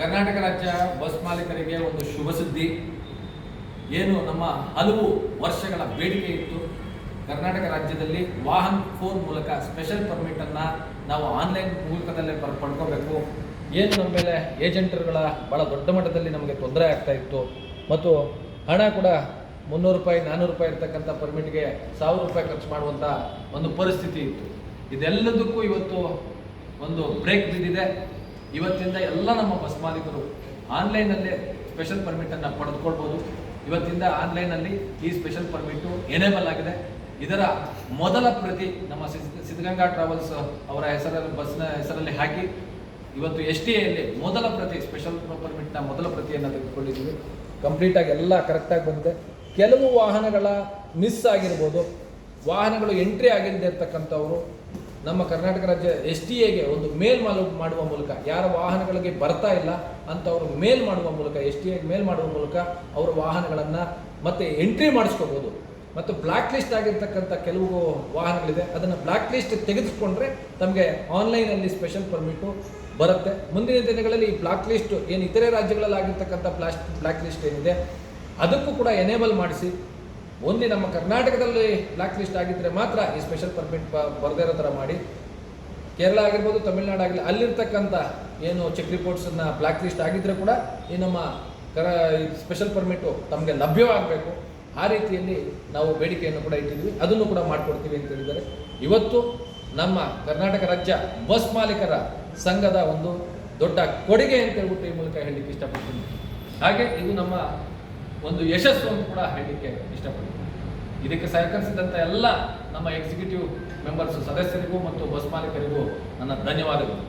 ಕರ್ನಾಟಕ ರಾಜ್ಯ ಬಸ್ ಮಾಲೀಕರಿಗೆ ಒಂದು ಶುಭ ಸುದ್ದಿ. ಏನು ನಮ್ಮ ಹಲವು ವರ್ಷಗಳ ಬೇಡಿಕೆ ಇತ್ತು. ಕರ್ನಾಟಕ ರಾಜ್ಯದಲ್ಲಿ ವಾಹನ್ ಫೋನ್ ಮೂಲಕ ಸ್ಪೆಷಲ್ ಪರ್ಮಿಟನ್ನು ನಾವು ಆನ್ಲೈನ್ ಮೂಲಕದಲ್ಲೇ ಪಡ್ ಪಡ್ಕೋಬೇಕು. ಏನು ನಮ್ಮ ಮೇಲೆ ಏಜೆಂಟರುಗಳ ಭಾಳ ದೊಡ್ಡ ಮಟ್ಟದಲ್ಲಿ ನಮಗೆ ತೊಂದರೆ ಆಗ್ತಾ ಇತ್ತು. ಮತ್ತು ಹಣ ಕೂಡ ಮುನ್ನೂರು ರೂಪಾಯಿ ನಾನ್ನೂರು ರೂಪಾಯಿ ಇರ್ತಕ್ಕಂಥ ಪರ್ಮಿಟ್ಗೆ ಸಾವಿರ ರೂಪಾಯಿ ಖರ್ಚು ಮಾಡುವಂಥ ಒಂದು ಪರಿಸ್ಥಿತಿ ಇತ್ತು. ಇದೆಲ್ಲದಕ್ಕೂ ಇವತ್ತು ಒಂದು ಬ್ರೇಕ್ ಬಿದ್ದಿದೆ. ಇವತ್ತಿಂದ ಎಲ್ಲ ನಮ್ಮ ಬಸ್ ಮಾಲೀಕರು ಆನ್ಲೈನಲ್ಲೇ ಸ್ಪೆಷಲ್ ಪರ್ಮಿಟನ್ನು ಪಡೆದುಕೊಳ್ಬೋದು. ಇವತ್ತಿಂದ ಆನ್ಲೈನಲ್ಲಿ ಈ ಸ್ಪೆಷಲ್ ಪರ್ಮಿಟು ಎನೇಬಲ್ ಆಗಿದೆ. ಇದರ ಮೊದಲ ಪ್ರತಿ ನಮ್ಮ ಸಿದ್- ಸಿದ್ಧಗಂಗಾ ಟ್ರಾವೆಲ್ಸ್ ಅವರ ಹೆಸರಲ್ಲಿ, ಬಸ್ನ ಹೆಸರಲ್ಲಿ ಹಾಕಿ ಇವತ್ತು ಎಸ್ ಟಿ ಎಲ್ಲಿ ಮೊದಲ ಪ್ರತಿ ಸ್ಪೆಷಲ್ ಪರ್ಮಿಟ್ನ ಮೊದಲ ಪ್ರತಿಯನ್ನು ತೆಗೆದುಕೊಂಡಿದ್ದೀವಿ. ಕಂಪ್ಲೀಟಾಗಿ ಎಲ್ಲ ಕರೆಕ್ಟಾಗಿ ಬಂದಿದೆ. ಕೆಲವು ವಾಹನಗಳ ಮಿಸ್ ಆಗಿರ್ಬೋದು. ವಾಹನಗಳು ಎಂಟ್ರಿ ಆಗಿಲ್ಲದೆ ಇರ್ತಕ್ಕಂಥವರು ನಮ್ಮ ಕರ್ನಾಟಕ ರಾಜ್ಯ ಎಸ್ ಟಿ ಎಗೆ ಒಂದು ಮೇಲ್ ಮಾಲು ಮಾಡುವ ಮೂಲಕ, ಯಾರ ವಾಹನಗಳಿಗೆ ಬರ್ತಾ ಇಲ್ಲ ಅಂಥವರು ಮೇಲ್ ಮಾಡುವ ಮೂಲಕ, ಎಸ್ ಟಿ ಎಗೆ ಮೇಲ್ ಮಾಡುವ ಮೂಲಕ ಅವರ ವಾಹನಗಳನ್ನು ಮತ್ತೆ ಎಂಟ್ರಿ ಮಾಡಿಸ್ಕೋಬೋದು. ಮತ್ತು ಬ್ಲ್ಯಾಕ್ ಲಿಸ್ಟ್ ಆಗಿರ್ತಕ್ಕಂಥ ಕೆಲವು ವಾಹನಗಳಿದೆ, ಅದನ್ನು ಬ್ಲ್ಯಾಕ್ ಲಿಸ್ಟ್ ತೆಗೆದುಕೊಂಡ್ರೆ ತಮಗೆ ಆನ್ಲೈನಲ್ಲಿ ಸ್ಪೆಷಲ್ ಪರ್ಮಿಟು ಬರುತ್ತೆ. ಮುಂದಿನ ದಿನಗಳಲ್ಲಿ ಈ ಬ್ಲ್ಯಾಕ್ ಲಿಸ್ಟ್ ಏನು ಇತರೆ ರಾಜ್ಯಗಳಲ್ಲಿ ಆಗಿರ್ತಕ್ಕಂಥ ಪ್ಲಾಸ್ಟ್ ಬ್ಲ್ಯಾಕ್ ಲಿಸ್ಟ್ ಏನಿದೆ, ಅದಕ್ಕೂ ಕೂಡ ಎನೇಬಲ್ ಮಾಡಿಸಿ ಒಂದೇ ನಮ್ಮ ಕರ್ನಾಟಕದಲ್ಲಿ ಬ್ಲ್ಯಾಕ್ ಲಿಸ್ಟ್ ಆಗಿದ್ದರೆ ಮಾತ್ರ ಈ ಸ್ಪೆಷಲ್ ಪರ್ಮಿಟ್ ಬರದೇ ಇರೋ ಥರ ಮಾಡಿ. ಕೇರಳ ಆಗಿರ್ಬೋದು, ತಮಿಳ್ನಾಡು ಆಗಲಿ ಅಲ್ಲಿರ್ತಕ್ಕಂಥ ಏನು ಚೆಕ್ ರಿಪೋರ್ಟ್ಸನ್ನು ಬ್ಲ್ಯಾಕ್ ಲಿಸ್ಟ್ ಆಗಿದ್ದರೆ ಕೂಡ ಈ ನಮ್ಮ ಕರ ಸ್ಪೆಷಲ್ ಪರ್ಮಿಟು ತಮಗೆ ಲಭ್ಯವಾಗಬೇಕು. ಆ ರೀತಿಯಲ್ಲಿ ನಾವು ಬೇಡಿಕೆಯನ್ನು ಕೂಡ ಇಟ್ಟಿದ್ವಿ ಅದನ್ನು ಕೂಡ ಮಾಡಿಕೊಡ್ತೀವಿ ಅಂತ ಹೇಳಿದ್ದಾರೆ. ಇವತ್ತು ನಮ್ಮ ಕರ್ನಾಟಕ ರಾಜ್ಯ ಬಸ್ ಮಾಲೀಕರ ಸಂಘದ ಒಂದು ದೊಡ್ಡ ಕೊಡುಗೆ ಅಂತ ಹೇಳ್ಬಿಟ್ಟು ಈ ಮೂಲಕ ಹೇಳಲಿಕ್ಕೆ ಇಷ್ಟಪಡ್ತೀನಿ. ಹಾಗೆ ಇದು ನಮ್ಮ ಒಂದು ಯಶಸ್ಸು ಅಂತ ಕೂಡ ಹೇಳಲಿಕ್ಕೆ ಇಷ್ಟಪಡ್ತೀನಿ. ಇದಕ್ಕೆ ಸಹಕರಿಸಿದಂಥ ಎಲ್ಲ ನಮ್ಮ ಎಕ್ಸಿಕ್ಯೂಟಿವ್ ಮೆಂಬರ್ಸ್ ಸದಸ್ಯರಿಗೂ ಮತ್ತು ಬಸ್ ಮಾಲೀಕರಿಗೂ ನನ್ನ ಧನ್ಯವಾದಗಳು.